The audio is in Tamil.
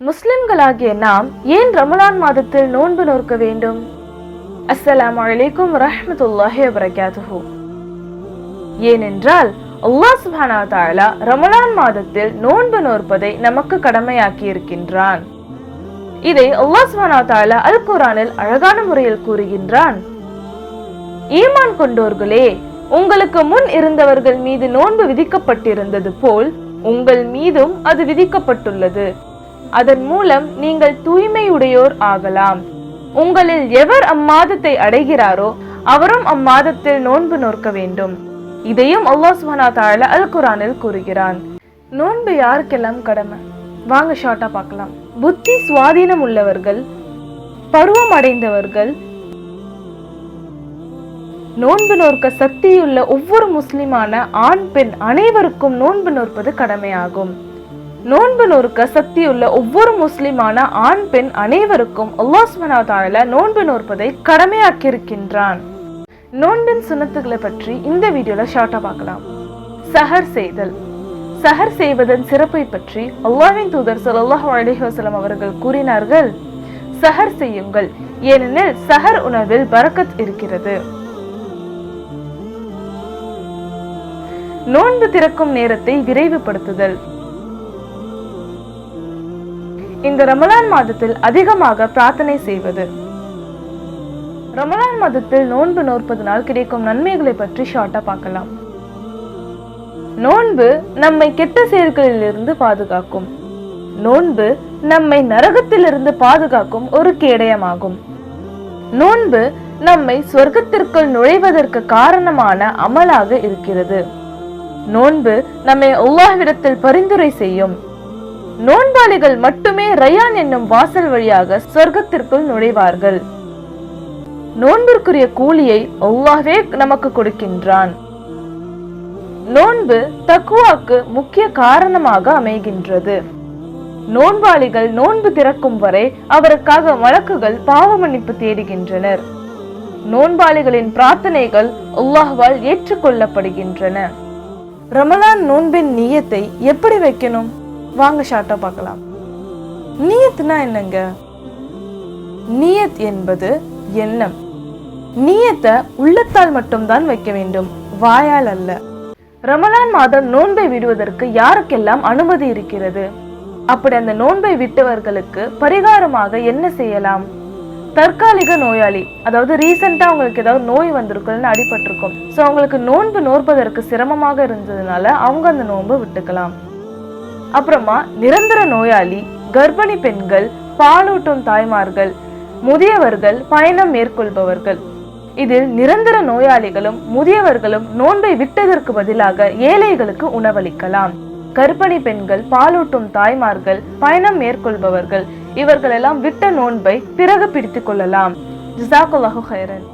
முஸ்லிம்களாகிய நாம் ஏன் ரமலான் மாதத்தில் நோன்பு நோக்க வேண்டும்? அஸ்ஸலாம் அலைக்கும் ரஹமத்துல்லாஹி வபரகாத்துஹு. ஏனென்றால் அல்லாஹ் சுபானா தாலா ரமலான் மாதத்தில் நோன்பு நோற்பதை நமக்கு கடமையாக்கி இருக்கின்றான். இதை அல்லாஹ் சுபானா தாலா அல் குரானில் அழகான முறையில் கூறுகின்றான். ஈமான் கொண்டோர்களே உங்களுக்கு முன் இருந்தவர்கள் மீது நோன்பு விதிக்கப்பட்டிருந்தது போல் உங்கள் மீதும் அது விதிக்கப்பட்டுள்ளது. அதன் மூலம் நீங்கள் தூய்மையுடையோர் ஆகலாம். உங்களில் எவர் அம்மாதத்தை அடைகிறாரோ அவரும் அம்மாதத்தில் நோன்பு நோக்க வேண்டும். இதையும் அல்லாஹ் சுப்ஹானஹு தாழ அல் குரானில் கூறுகிறான். நோன்பு யாருக்கெல்லாம் கடமை? வாங்க ஷார்ட்டா பார்க்கலாம். புத்தி சுவாதீனம் உள்ளவர்கள் பருவம் அடைந்தவர்கள் நோன்பு நோற்க சக்தியுள்ள ஒவ்வொரு முஸ்லிமான ஆண் பெண் அனைவருக்கும் நோன்பு நோற்பது கடமையாகும். நோன்பு நோற்க சக்தியுள்ள ஒவ்வொரு முஸ்லிமான ஆண் பெண் அனைவருக்கும் அல்லாஹ் சுப்ஹானஹு நோன்பு நோற்பதை கடமையாக்கியிருக்கின்றான். நோன்பின் சுன்னத்துகளை பற்றி இந்த வீடியோல ஷார்ட்டா பார்க்கலாம். சஹர் செய்தல். சஹர் செய்வதன் சிறப்பை பற்றி அல்லாஹ்வின் தூதர் ஸல்லல்லாஹு அலிஹசலம் அவர்கள் கூறினார்கள். சஹர் செய்யுங்கள். ஏனெனில் சஹர் உணவில் பரக்கத் இருக்கிறது. நோன்பு திறக்கும் நேரத்தை விரைவுபடுத்துதல். இந்த ரமலான் மாதத்தில் அதிகமாக பிரார்த்தனை செய்வது. ரமலான் மாதத்தில் நோன்பு நோற்பதனால் கிடைக்கும் நன்மைகளை பற்றி ஷார்ட்டா பார்க்கலாம். நோன்பு நம்மை கெட்ட செயல்களிலிருந்து பாதுகாக்கும். நோன்பு நம்மை நரகத்திலிருந்து பாதுகாக்கும் ஒரு கேடயமாகும். நோன்பு நம்மை சொர்க்கத்திற்குள் நுழைவதற்கு காரணமான அமலாக இருக்கிறது. நோன்பு நம்மை அல்லாஹ்விடத்தில் பரிந்துரை செய்யும். நோன்பாளிகள் மட்டும் ரயான் என்னும் வாசல் வழியாக சொர்க்கத்திற்குள் நுழைவார்கள். நோன்பிற்குரிய கூலியை அல்லாஹ்வே நமக்கு கொடுக்கின்றான். நோன்பு தக்குவாக்கு முக்கிய காரணமாக அமைகின்றது. நோன்பாளிகள் நோன்பு திறக்கும் வரை அவருக்காக வழக்குகள் பாவ மன்னிப்பு தேடுகின்றனர். நோன்பாளிகளின் பிரார்த்தனைகள் அல்லாஹ்வால் ஏற்றுக்கொள்ளப்படுகின்றன. ரமலான் நோன்பின் நீயத்தை எப்படி வைக்கணும்? வாங்க ஷார்ட்டா பார்க்கலாம். நியத்னா என்னங்க? நியத் என்பது எண்ணம். நியத்தை உள்ளத்தால் மட்டும்தான் வைக்க வேண்டும். வாயால் அல்ல. ரமலான் மாதம் நோன்பை விடுவதற்கு யாருக்கெல்லாம் அனுமதி இருக்கிறது? அப்படி அந்த நோன்பை விட்டவர்களுக்கு பரிகாரமாக என்ன செய்யலாம்? தற்காலிக நோயாளி அதாவது ரீசெண்டா அவங்களுக்கு ஏதாவது நோய் வந்திருக்குன்னு அடிபட்டிருக்கும். ஸோ அவங்களுக்கு நோன்பு நோற்பதற்கு சிரமமாக இருந்ததுனால அவங்க அந்த நோன்பை விட்டுக்கலாம். அப்புறமா நிரந்தர நோயாளி கர்ப்பிணி பெண்கள் பாலூட்டும் தாய்மார்கள் முதியவர்கள் பயணம் மேற்கொள்பவர்கள். இதில் நிரந்தர நோயாளிகளும் முதியவர்களும் நோன்பை விட்டதற்கு பதிலாக ஏழைகளுக்கு உணவளிக்கலாம். கர்ப்பிணி பெண்கள் பாலூட்டும் தாய்மார்கள் பயணம் மேற்கொள்பவர்கள். இவர்களெல்லாம் விட்ட நோன்பை பிறகு பிடித்துக் கொள்ளலாம். ஜிசாக்குல்லாஹு ஹைரன்